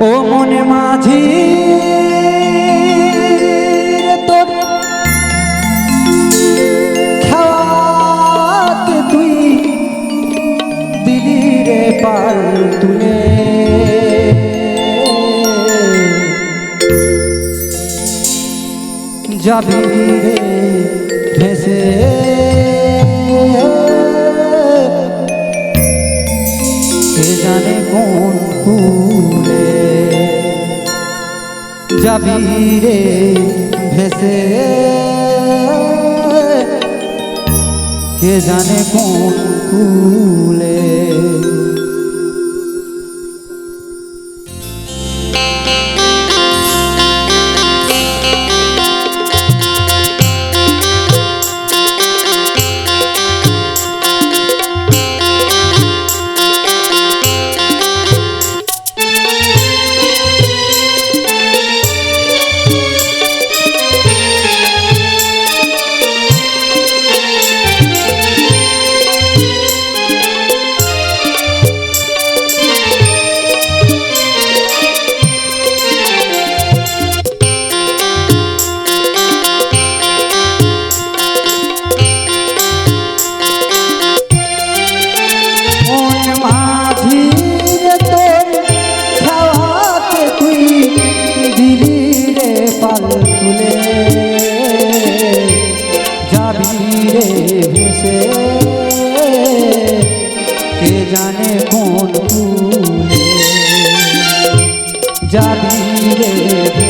ও মনে মাঝি তোর খাওয়াতে তুই দিলি রে পাল তুলে। যাবি ভেসে। জানে কোন ফুলে যাবি রে ভেসে? কে জানে কোন কুলে রে।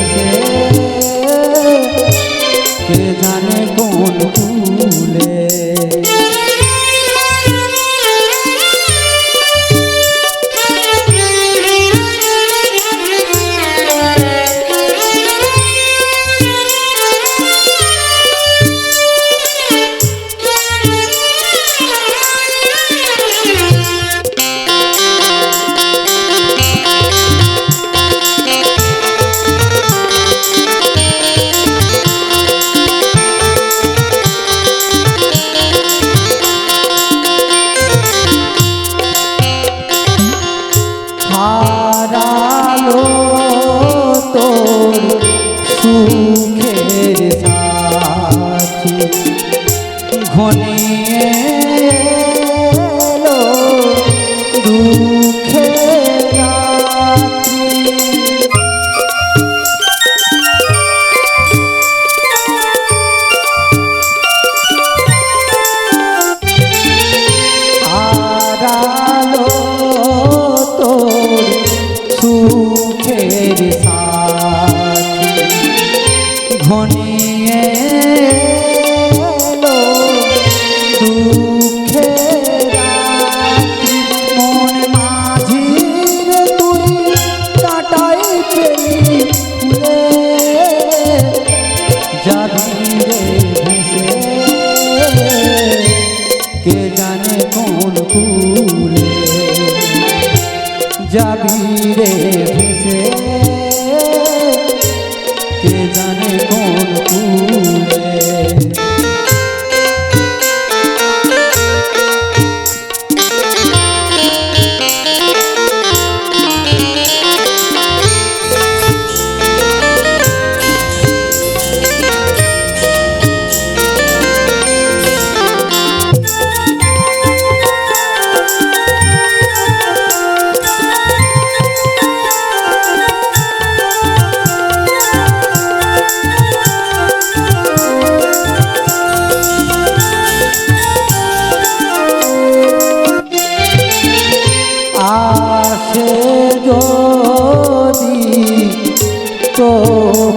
হারালো তোর সুখের সাথী। ঘনিয়ে মন যাবি রে ভেসে কে জানে কোন কুলে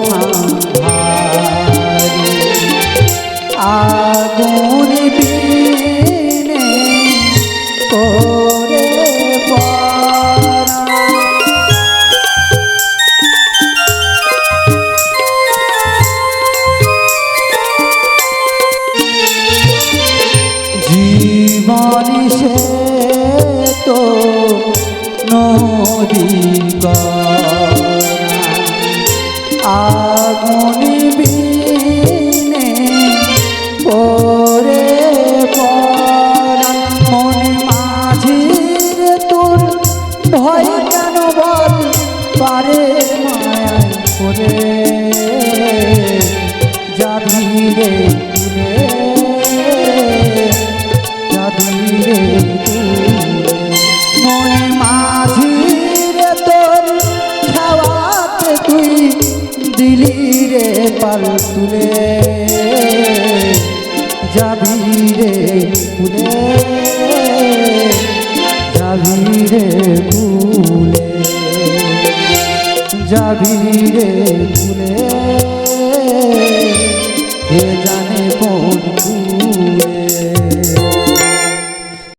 ভারী আগুন বিনে করে পরা সে তো নদী আগুনি বিনে ভোরে মনে মাঝির তোর ভয় কেন পারে মায়ায় করে তুলে যাবি রে ফুলে যাবি রে ফুলে যাবি রে ফুলে হে জানে